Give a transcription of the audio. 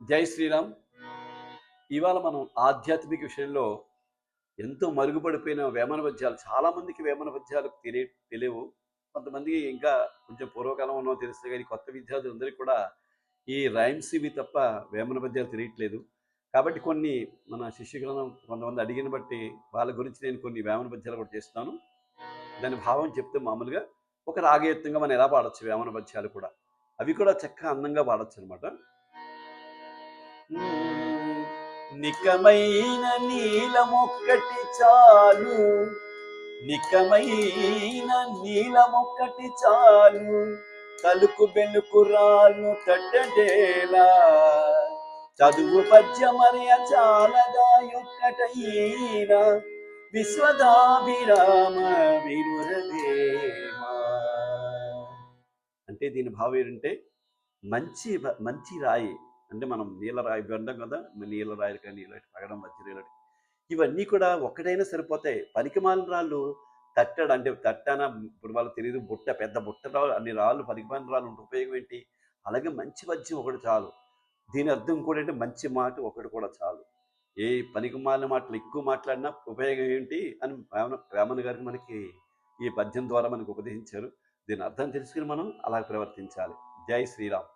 జై శ్రీరామ్. ఇవాళ మనం ఆధ్యాత్మిక విషయంలో ఎంతో మరుగుపడిపోయిన వేమన పద్యాలు చాలామందికి వేమన పద్యాలు తెలియ తెలియవు. కొంతమందికి ఇంకా కొంచెం పూర్వకాలం ఉన్నో తెలుస్తుంది కానీ కొత్త విద్యార్థులందరికీ కూడా ఈ రైమ్స్ ఇవి తప్ప వేమన పద్యాలు తెలియట్లేదు. కాబట్టి కొన్ని మన శిష్యులను కొంతమంది అడిగిన బట్టి వాళ్ళ గురించి నేను కొన్ని వేమన పద్యాలు కూడా చేస్తాను దాని భావం చెప్తే మామూలుగా ఒక రాగయుక్తంగా మనం ఎలా పాడచ్చు వేమన పద్యాలు కూడా? అవి కూడా చక్కగా అందంగా పాడచ్చు అనమాట నికమైన నీలమొక్కటి చాలు. నికమైన నీలమొక్కటి చాలు. తలుకు బెనుకు రాళ్ళు తట్టడేలా. చదువు పద్యమర్య చాలగా యొక్కటైన. విశ్వదాభిరామ వినురదేమా. అంటే దీని భావం ఏంటంటే మంచి మంచి రాయి. అంటే మనం నీళ్ళ రాయి అంటాం కదా నీళ్ళ రాయలు కానీ నీళ్ళ పగడం వజ్రీలు ఇవన్నీ కూడా ఒక్కటైనా సరిపోతాయి. పనికిమాలిన రాళ్ళు తట్టడు అంటే తట్టన ఇప్పుడు వాళ్ళకి తెలియదు బుట్ట పెద్ద బుట్ట రాళ్ళు అన్ని రాళ్ళు పనికిమాలిన రాళ్ళు ఉంటే ఉపయోగం ఏంటి? అలాగే మంచి వజ్యం ఒకటి చాలు. దీని అర్థం కూడా అంటే మంచి మాట ఒకటి కూడా చాలు. ఏ పనికిమాలిన మాటలు ఎక్కువ మాట్లాడినా ఉపయోగం ఏంటి? అని వేమన వేమన గారికి మనకి ఈ పద్యం ద్వారా మనకు ఉపదేశించారు. దీని అర్థం తెలుసుకుని మనం అలా ప్రవర్తించాలి. జై శ్రీరామ్.